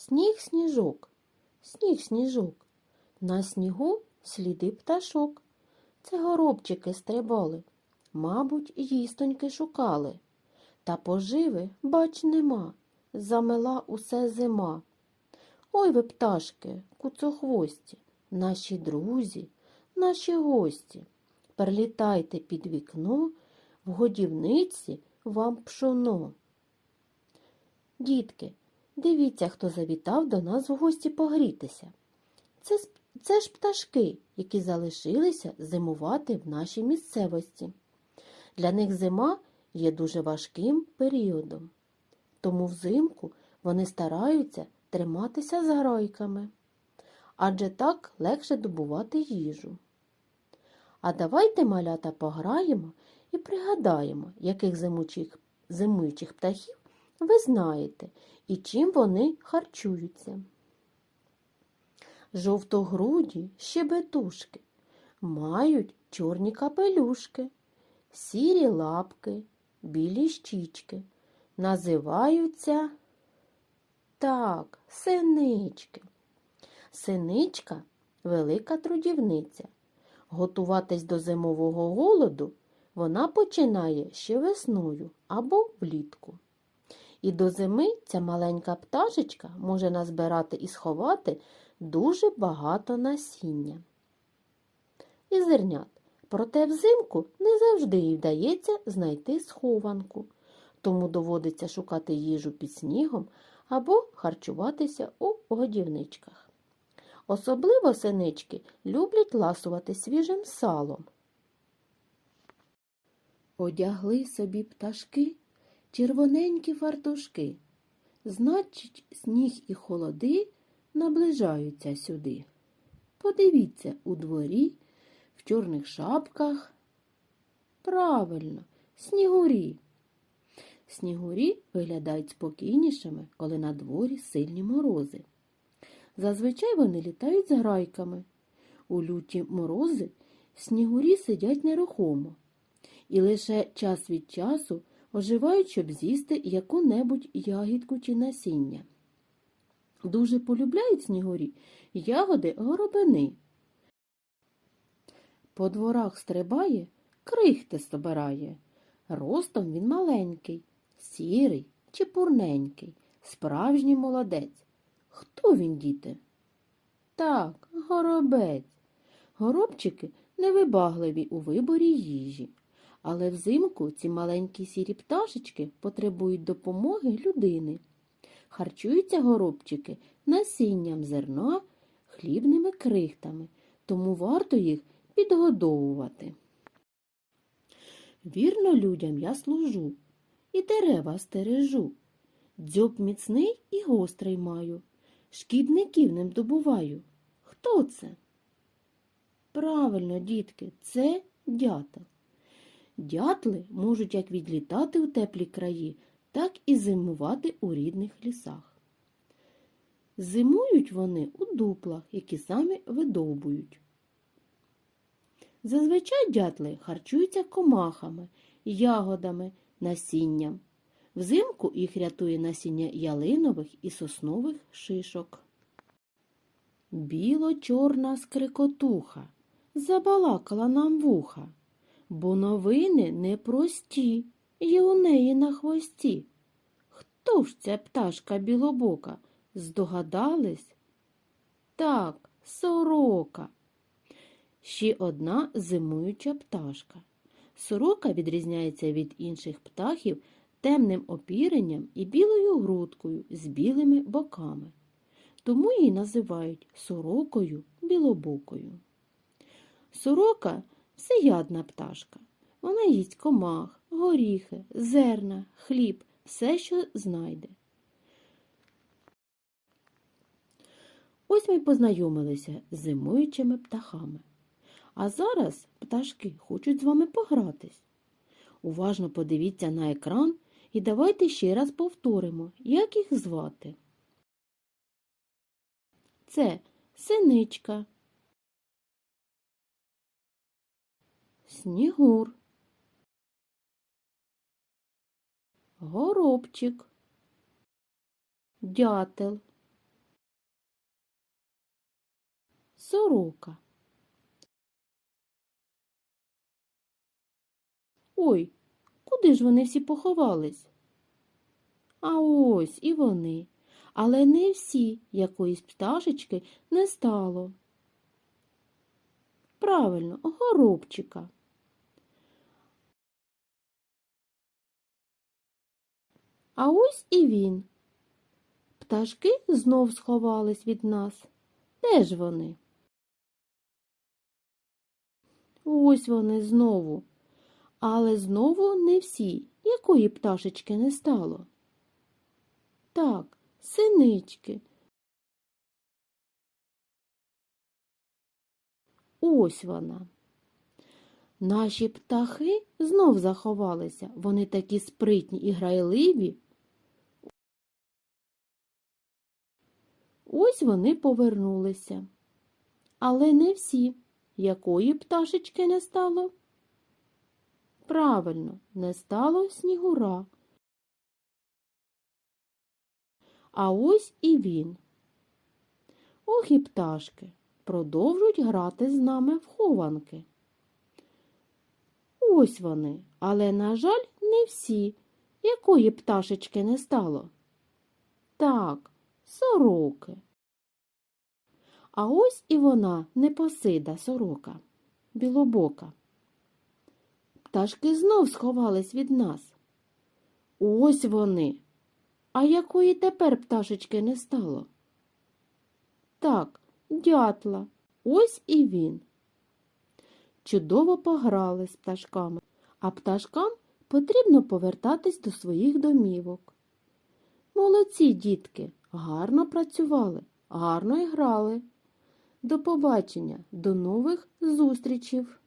Сніг сніжок, сніг сніжок, на снігу сліди пташок. Це горобчики стрибали, мабуть, їстоньки шукали. Та поживи, бач, нема, замела усе зима. Ой ви, пташки, куцохвості, наші друзі, наші гості. Прилітайте під вікно, в годівниці вам пшоно. Дітки, дивіться, хто завітав до нас в гості погрітися. Це, це ж пташки, які залишилися зимувати в нашій місцевості. Для них зима є дуже важким періодом, тому взимку вони стараються триматися з грайками, адже так легше добувати їжу. А давайте, малята, пограємо і пригадаємо, яких зимучих, зимуючих птахів ви знаєте і чим вони харчуються. Жовтогруді щебетушки мають чорні капелюшки, сірі лапки, білі щічки. Називаються так, синички. Синичка велика трудівниця. Готуватись до зимового голоду вона починає ще весною або влітку. І до зими ця маленька пташечка може назбирати і сховати дуже багато насіння і зернят. Проте взимку не завжди їй вдається знайти схованку, тому доводиться шукати їжу під снігом або харчуватися у годівничках. Особливо синички люблять ласувати свіжим салом. Одягли собі пташки червоненькі фартушки. Значить, сніг і холоди наближаються сюди. Подивіться у дворі, в чорних шапках. Правильно, снігурі. Снігурі виглядають спокійнішими, коли на дворі сильні морози. Зазвичай вони літають з грайками. У люті морози снігурі сидять нерухомо і лише час від часу оживають, щоб з'їсти яку-небудь ягідку чи насіння. Дуже полюбляють снігурі ягоди горобини. По дворах стрибає, крихти собирає. Ростом він маленький, сірий, чепурненький, справжній молодець. Хто він, діти? Так, горобець. Горобчики невибагливі у виборі їжі. Але взимку ці маленькі сірі пташечки потребують допомоги людини. Харчуються горобчики насінням зерна, хлібними крихтами, тому варто їх підгодовувати. Вірно людям я служу, і дерева стережу. Дзьоб міцний і гострий маю, шкідників ним добуваю. Хто це? Правильно, дітки, це дятел. Дятли можуть як відлітати у теплі краї, так і зимувати у рідних лісах. Зимують вони у дуплах, які самі видовбують. Зазвичай дятли харчуються комахами, ягодами, насінням. Взимку їх рятує насіння ялинових і соснових шишок. Біло-чорна скрикотуха забалакала нам вуха, бо новини непрості є у неї на хвості. Хто ж ця пташка білобока? Здогадались? Так, сорока. Ще одна зимуюча пташка. Сорока відрізняється від інших птахів темним опіренням і білою грудкою з білими боками. Тому її називають сорокою білобокою. Сорока всеядна пташка. Вона їсть комах, горіхи, зерна, хліб, все, що знайде. Ось ми познайомилися з зимуючими птахами. А зараз пташки хочуть з вами погратись. Уважно подивіться на екран і давайте ще раз повторимо, як їх звати. Це синичка, снігур, горобчик, дятел, сорока. Ой, куди ж вони всі поховались? А ось і вони. Але не всі якоїсь пташечки не стало. Правильно, горобчика. А ось і він. Пташки знов сховались від нас. Де ж вони? Ось вони знову. Але знову не всі, якої пташечки не стало. Так, синички. Ось вона. Наші птахи знов заховалися. Вони такі спритні і грайливі. Ось вони повернулися. Але не всі. Якої пташечки не стало? Правильно, не стало снігура. А ось і він. Ох і пташки продовжують грати з нами в хованки. Ось вони, але, на жаль, не всі. Якої пташечки не стало? Так, сороки. А ось і вона, непосида сорока, білобока. Пташки знов сховались від нас. Ось вони. А якої тепер пташечки не стало? Так, дятла, ось і він. Чудово пограли з пташками, а пташкам потрібно повертатись до своїх домівок. Молодці, дітки, гарно працювали, гарно і грали. До побачення, до нових зустрічів!